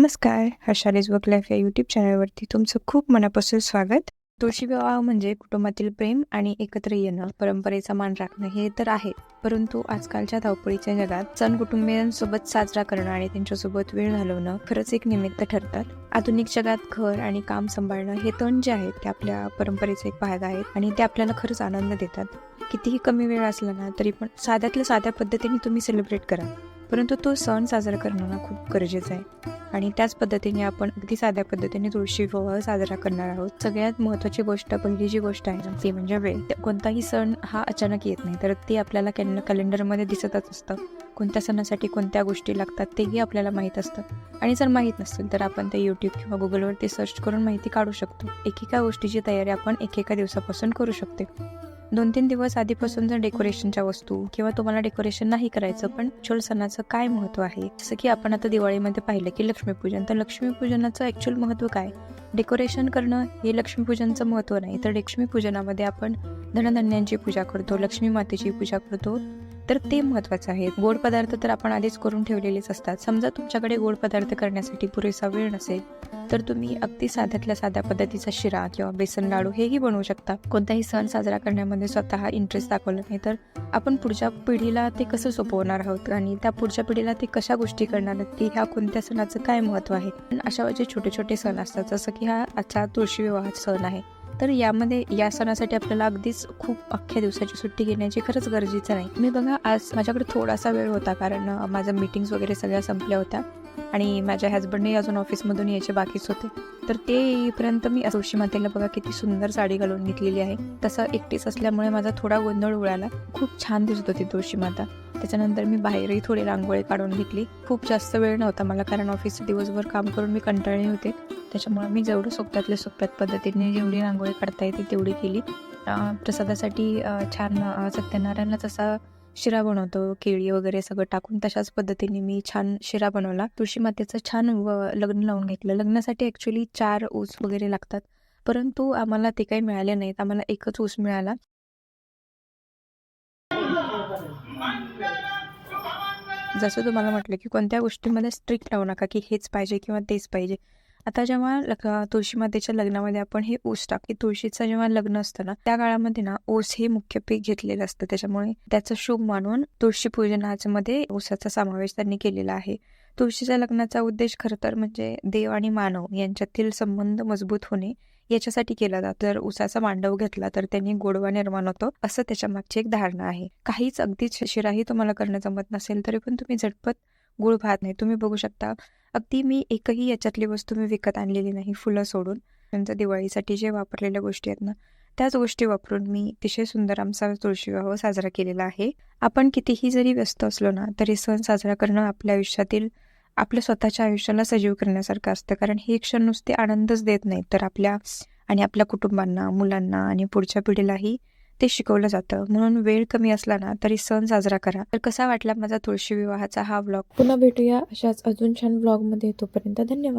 नमस्कार Harshali's work life या YouTube चॅनलवरती तुमचं खूप मनापासून स्वागत. तुळशी विवाह म्हणजे कुटुंबातील प्रेम आणि एकत्र येणं परंपरेचा मान राखणं हे तर आहे. परंतु आजकालच्या धावपळीच्या जगात सण कुटुंबियांसोबत साजरा करणं आणि त्यांच्यासोबत वेळ घालवणं खरंच एक निमित्त ठरतात. आधुनिक जगात घर आणि काम सांभाळणं हे तण जे आहेत ते आपल्या परंपरेचा एक भाग आहेत आणि ते आपल्याला खरंच आनंद देतात. कितीही कमी वेळ असला ना तरी पण साध्यातल्या साध्या पद्धतीने तुम्ही सेलिब्रेट करा. परंतु तो सण साजरा करणं खूप गरजेचं आहे. आणि त्याच पद्धतीने आपण अगदी साध्या पद्धतीने तुळशी विवाह साजरा करणार आहोत. सगळ्यात महत्वाची गोष्ट पहिली जी गोष्ट आहे ना ती म्हणजे वेळ. कोणताही सण हा अचानक येत नाही तर ते आपल्याला कॅन कॅलेंडरमध्ये दिसतच असतं. कोणत्या सणासाठी कोणत्या गोष्टी लागतात तेही आपल्याला माहीत असतं. आणि जर माहीत नसेल तर आपण ते यूट्यूब किंवा गुगलवरती सर्च करून माहिती काढू शकतो. एकेका गोष्टीची तयारी आपण एकेका दिवसापासून करू शकते. दोन तीन दिवस आधीपासून जर डेकोरेशनच्या वस्तू किंवा तुम्हाला डेकोरेशन नाही करायचं पण चोल सणाचं काय महत्त्व आहे? जसं की आपण आता दिवाळीमध्ये पाहिलं की लक्ष्मीपूजन. तर लक्ष्मीपूजनाचं ॲक्च्युअल महत्त्व काय? डेकोरेशन करणं हे लक्ष्मीपूजनचं महत्त्व नाही. तर लक्ष्मीपूजनामध्ये आपण धनधान्यांची पूजा करतो लक्ष्मी मातेची पूजा करतो तर ते महत्वाचं आहे. गोड पदार्थ तर आपण आधीच करून ठेवलेलेच असतात. समजा तुमच्याकडे गोड पदार्थ करण्यासाठी पुरेसा वेळ नसेल तर तुम्ही अगदी साध्यातल्या साध्या पद्धतीचा शिरा किंवा बेसन लाडू हेही बनवू शकता. कोणताही सण साजरा करण्यामध्ये स्वतः इंटरेस्ट दाखवला नाही तर आपण पुढच्या पिढीला ते कसं सोपवणार आहोत आणि त्या पुढच्या पिढीला ते कशा गोष्टी करणार आहेत की ह्या कोणत्या सणाचं काय महत्त्व आहे? पण अशा जे छोटे छोटे सण असतात जसं की हा आजचा तुळशी विवाह सण आहे. तर यामध्ये या सणासाठी आपल्याला अगदीच खूप अख्ख्या दिवसाची सुट्टी घेण्याची खरंच गरजेचं नाही. मी बघा आज माझ्याकडे थोडासा वेळ होता कारण माझ्या मीटिंग्स वगैरे सगळ्या संपल्या होत्या आणि माझ्या हजबंडही अजून ऑफिसमधून यायचे बाकीच होते. तर ते येईपर्यंत मी तुळशी मातेला बघा किती सुंदर साडी घालून घेतलेली आहे. तसं एकटीच असल्यामुळे माझा थोडा गोंधळ उडाला. खूप छान दिसत होती तुळशी माता. त्याच्यानंतर मी बाहेरही थोडी रांगोळी काढून घेतली. खूप जास्त वेळ नव्हता मला कारण ऑफिसचं दिवसभर काम करून मी कंटाळले होते. त्याच्यामुळे मी जेवढं सोप्यातल्या सोप्यात पद्धतीने जेवढी रांगोळी काढता येते तेवढी केली. प्रसादासाठी छान सत्यनारायणला जसा शिरा बनवतो. केळी वगैरे सगळं टाकून तशाच पद्धतीने मी छान शिरा बनवला. तुळशी मातेचं छान व लग्न लावून घेतलं. लग्नासाठी ॲक्च्युली चार ऊस वगैरे लागतात. परंतु आम्हाला ते काही मिळाले नाहीत. आम्हाला एकच ऊस मिळाला. जसं तुम्हाला म्हटलं की कोणत्या गोष्टीमध्ये स्ट्रिक्ट राहू नका की हेच पाहिजे किंवा तेच पाहिजे. आता जेव्हा लग तुळशी लग्नामध्ये आपण हे ऊस टाक तुळशीचं जेव्हा लग्न असतं ना त्या काळामध्ये ना ऊस हे मुख्य पीक घेतलेलं असतं. त्याच्यामुळे त्याचं शुभ मानून तुळशी पूजनाच्या ओसाचा ऊसाचा समावेश त्यांनी केलेला आहे. तुळशीच्या लग्नाचा उद्देश खरं तर म्हणजे देव आणि मानव यांच्यातील संबंध मजबूत होणे याच्यासाठी केला जातो. जर उसाचा मांडव घेतला तर त्यांनी गोडवा निर्माण होतो असं त्याच्या मागची एक धारणा आहे. काहीच अगदीच शिराही तुम्हाला करणं जमत नसेल तरी पण तुम्ही झटपट गुळ भात नाही. तुम्ही बघू शकता अगदी मी एकही याच्यातली वस्तू मी विकत आणलेली नाही फुलं सोडून. त्यांचं दिवाळीसाठी जे वापरलेल्या गोष्टी आहेत ना त्याच गोष्टी वापरून मी अतिशय सुंदर आमचा तुळशी विवाह साजरा केलेला आहे. आपण कितीही जरी व्यस्त असलो ना तरी सण साजरा करणं आपल्या आयुष्यातील आपल्या स्वतःच्या आयुष्याला सजीव करण्यासारखं असतं. कारण हे क्षण नुसते आनंदच देत नाहीत. तर आपल्या आणि आपल्या कुटुंबांना मुलांना आणि पुढच्या पिढीलाही ते शिकवलं जातं. म्हणून वेळ कमी असला ना तरी सण साजरा करा. तर कसा वाटला माझा तुळशी विवाहाचा हा व्लॉग पुन्हा भेटूया अशाच अजून छान व्लॉगमध्ये तोपर्यंत धन्यवाद.